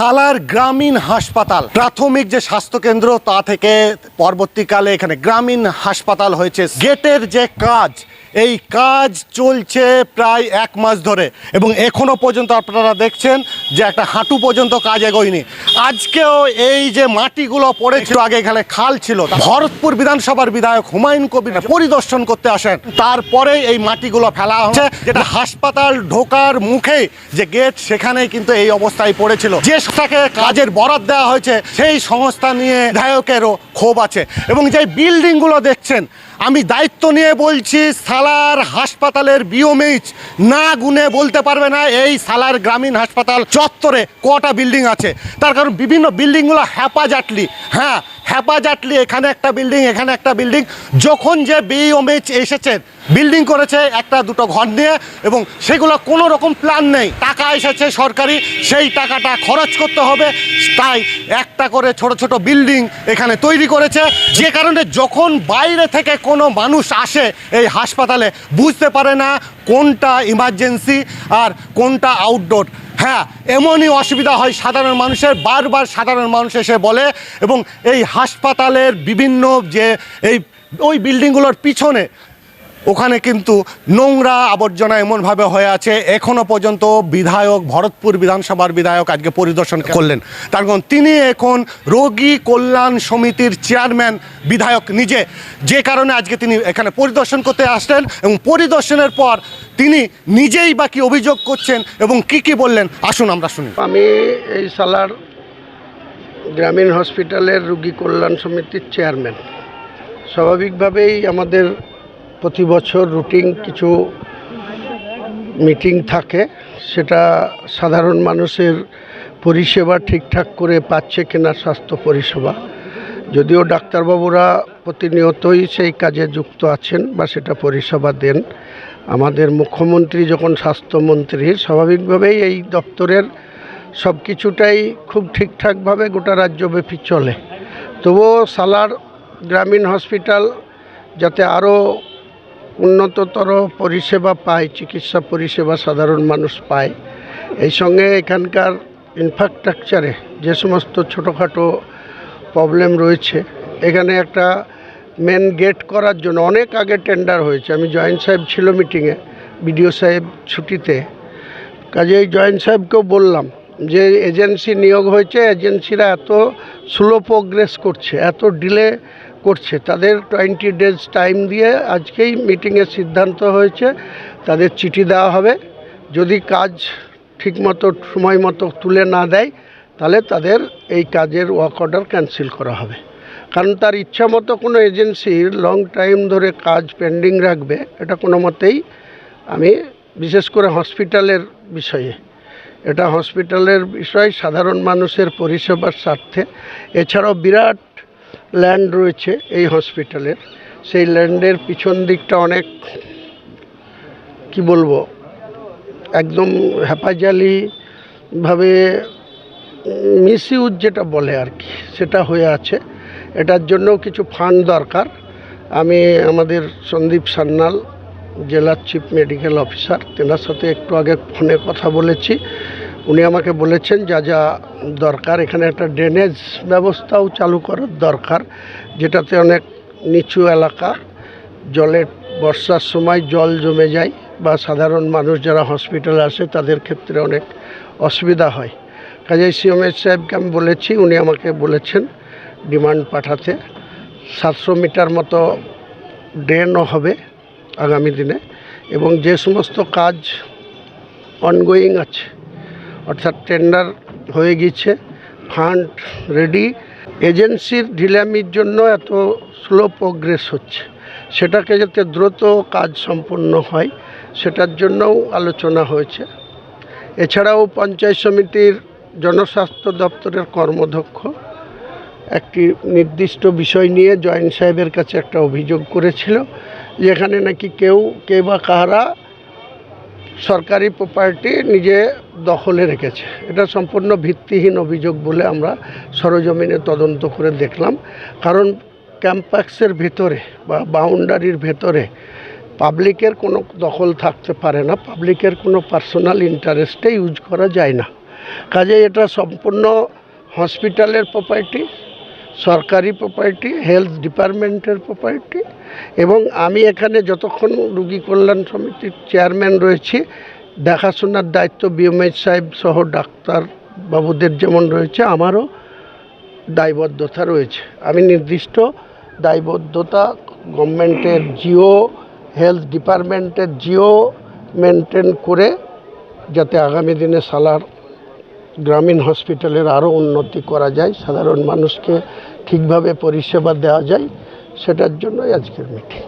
সালার গ্রামীণ হাসপাতাল। প্রাথমিক যে স্বাস্থ্য কেন্দ্র তা থেকে পরবর্তীকালে এখানে গ্রামীণ হাসপাতাল হয়েছে। গেটের যে কাজ এই কাজ চলছে প্রায় এক মাস ধরে এবং এখনও পর্যন্ত আপনারা দেখছেন যে একটা হাঁটু পর্যন্ত কাজ এগোয়নি। আজকেও এই যে মাটিগুলো পড়েছিল, আগে এখানে খাল ছিল, ভরতপুর বিধানসভার বিধায়ক হুমায়ুন কবির পরিদর্শন করতে আসেন। তারপরে এই মাটিগুলো ফেলা হচ্ছে, যেটা হাসপাতাল ঢোকার মুখে যে গেট, সেখানেই কিন্তু এই অবস্থায় পড়েছিল। যে সংস্থাকে কাজের বরাদ দেওয়া হয়েছে, সেই সংস্থা নিয়ে বিধায়কেরও ক্ষোভ আছে। এবং যে বিল্ডিংগুলো দেখছেন আমি দায়িত্ব নিয়ে বলছি, সালার হাসপাতালের বিওমিচ না গুনে বলতে পারবে না, এই সালার গ্রামীণ হাসপাতাল চত্বরে কটা বিল্ডিং আছে। তার কারণ বিভিন্ন বিল্ডিংগুলো হ্যাপাজাটলি হ্যাঁ হ্যাপাজাটলি এখানে একটা বিল্ডিং এখানে একটা বিল্ডিং যখন যে বিওমেইচ এসেছে বিল্ডিং করেছে একটা দুটো ঘর নিয়ে এবং সেগুলো কোনো রকম প্ল্যান নেই। টাকা এসেছে সরকারি, সেই টাকাটা খরচ করতে হবে। তাই একটা করে ছোট ছোট বিল্ডিং এখানে তৈরি করেছে। যে কারণে যখন বাইরে থেকে কোনো মানুষ আসে এই হাসপাতালে, বুঝতে পারে না কোনটা ইমার্জেন্সি আর কোনটা আউটডোর হ্যাঁ এমনই অসুবিধা হয় সাধারণ মানুষের, বারবার সাধারণ মানুষ এসে বলে এবং এই হাসপাতালের বিভিন্ন যে এই, ওই বিল্ডিংগুলোর পিছনে ওখানে কিন্তু নোংরা আবর্জনা এমনভাবে হয়ে আছে। এখনও পর্যন্ত বিধায়ক ভরতপুর বিধানসভার বিধায়ক আজকে পরিদর্শন করলেন। তার কারণ তিনি এখন রোগী কল্যাণ সমিতির চেয়ারম্যান বিধায়ক নিজে। যে কারণে আজকে তিনি এখানে পরিদর্শন করতে আসলেন এবং পরিদর্শনের পর তিনি নিজেই বা কি অভিযোগ করছেন এবং কি কি বললেন আসুন আমরা শুনি। আমি এই সালার গ্রামীণ হসপিটালের রুগী কল্যাণ সমিতির চেয়ারম্যান। স্বাভাবিকভাবেই আমাদের প্রতি বছর রুটিন কিছু মিটিং থাকে, সেটা সাধারণ মানুষের পরিষেবা ঠিকঠাক করে পাচ্ছে কিনা স্বাস্থ্য পরিষেবা। যদিও ডাক্তারবাবুরা প্রতিনিয়তই সেই কাজে যুক্ত আছেন বা সেটা পরিষেবা দেন। আমাদের মুখ্যমন্ত্রী যখন স্বাস্থ্যমন্ত্রী স্বাভাবিকভাবেই এই দপ্তরের সব কিছুটাই খুব ঠিকঠাকভাবে গোটা রাজ্যব্যাপী চলে। তবুও সালার গ্রামীণ হসপিটাল যাতে আরও উন্নততর পরিষেবা পায়, চিকিৎসা পরিষেবা সাধারণ মানুষ পায়। এই সঙ্গে এখানকার ইনফ্রাস্ট্রাকচারে যে সমস্ত ছোটোখাটো প্রবলেম রয়েছে, এখানে একটা মেন গেট করার জন্য অনেক আগে টেন্ডার হয়েছে। আমি জয়েন্ট সাহেব ছিল মিটিংয়ে বিডিও সাহেব ছুটিতে। কাজে এই জয়েন্ট সাহেবকেও বললাম যে এজেন্সি নিয়োগ হয়েছে এজেন্সিরা এত স্লো প্রোগ্রেস করছে, এত ডিলে করছে। তাদের টোয়েন্টি ডেজ টাইম দিয়ে আজকেই মিটিংয়ের সিদ্ধান্ত হয়েছে, তাদের চিঠি দেওয়া হবে। যদি কাজ ঠিকমতো সময় মতো তুলে না দেয়, তাহলে তাদের এই কাজের ওয়ার্ক অর্ডার ক্যান্সেল করা হবে। কারণ তার ইচ্ছা মতো কোনো এজেন্সির লং টাইম ধরে কাজ পেন্ডিং রাখবে, এটা কোনো মতেই আমি বিশেষ করে হসপিটালের বিষয়ে। এটা হসপিটালের বিষয় সাধারণ মানুষের পরিষেবার স্বার্থে। এছাড়াও বিরাট ল্যান্ড রয়েছে এই হসপিটালের সেই ল্যান্ডের পিছন দিকটা অনেক, কি বলব, একদম হ্যাপাজালিভাবে মিসইউজ যেটা বলে আর কি, সেটা হয়ে আছে। এটার জন্যও কিছু ফান্ড দরকার। আমি আমাদের সন্দীপ সান্যাল জেলার চিফ মেডিকেল অফিসার তেনার সাথে একটু আগে ফোনে কথা বলেছি। উনি আমাকে বলেছেন, যা যা দরকার, এখানে একটা ড্রেনেজ ব্যবস্থাও চালু করার দরকার, যেটাতে অনেক নিচু এলাকা জলের বর্ষার সময় জল জমে যায় বা সাধারণ মানুষ যারা হসপিটালে আসে, তাদের ক্ষেত্রে অনেক অসুবিধা হয়। কাজেই সিএমএস সাহেবকে আমি বলেছি, উনি আমাকে বলেছেন, ডিমান্ড পাঠাতে সাতশো মিটার মতো ড্রেনও হবে আগামী দিনে এবং যে সমস্ত কাজ অনগোয়িং আছে অর্থাৎ টেন্ডার হয়ে গিয়েছে ফান্ড রেডি এজেন্সির ঢিলামির জন্য এত স্লো প্রোগ্রেস হচ্ছে। সেটাকে যাতে দ্রুত কাজ সম্পন্ন হয়, সেটার জন্যও আলোচনা হয়েছে। এছাড়াও পঞ্চায়েত সমিতির জনস্বাস্থ্য দপ্তরের কর্মদক্ষ একটি নির্দিষ্ট বিষয় নিয়ে জয়েন্ট সাহেবের কাছে একটা অভিযোগ করেছিল, যেখানে নাকি কেউ, কে বা কাহারা সরকারি প্রপার্টি নিজে দখলে রেখেছে। এটা সম্পূর্ণ ভিত্তিহীন অভিযোগ বলে আমরা সরজমিনে তদন্ত করে দেখলাম। কারণ ক্যাম্পাসের ভেতরে বা বাউন্ডারির ভেতরে পাবলিকের কোনো দখল থাকতে পারে না, পাবলিকের কোনো পার্সোনাল ইন্টারেস্টে ইউজ করা যায় না। কাজে এটা সম্পূর্ণ হসপিটালের প্রপার্টি সরকারি প্রপার্টি হেলথ ডিপার্টমেন্টের প্রপার্টি এবং আমি এখানে যতক্ষণ রুগী কল্যাণ সমিতির চেয়ারম্যান রয়েছি, দেখাশোনার দায়িত্ব বিএমএইচ সাহেব সহ ডাক্তার বাবুদের যেমন রয়েছে, আমারও দায়বদ্ধতা রয়েছে। আমি নির্দিষ্ট দায়বদ্ধতা গভর্নমেন্টের জিও, হেলথ ডিপার্টমেন্টের জিও মেনটেন করে যাতে আগামী দিনে সালার গ্রামীণ হসপিটালের আরও উন্নতি করা যায়, সাধারণ মানুষকে ঠিকভাবে পরিষেবা দেওয়া যায়। সেটার জন্যই আজকের মিটিং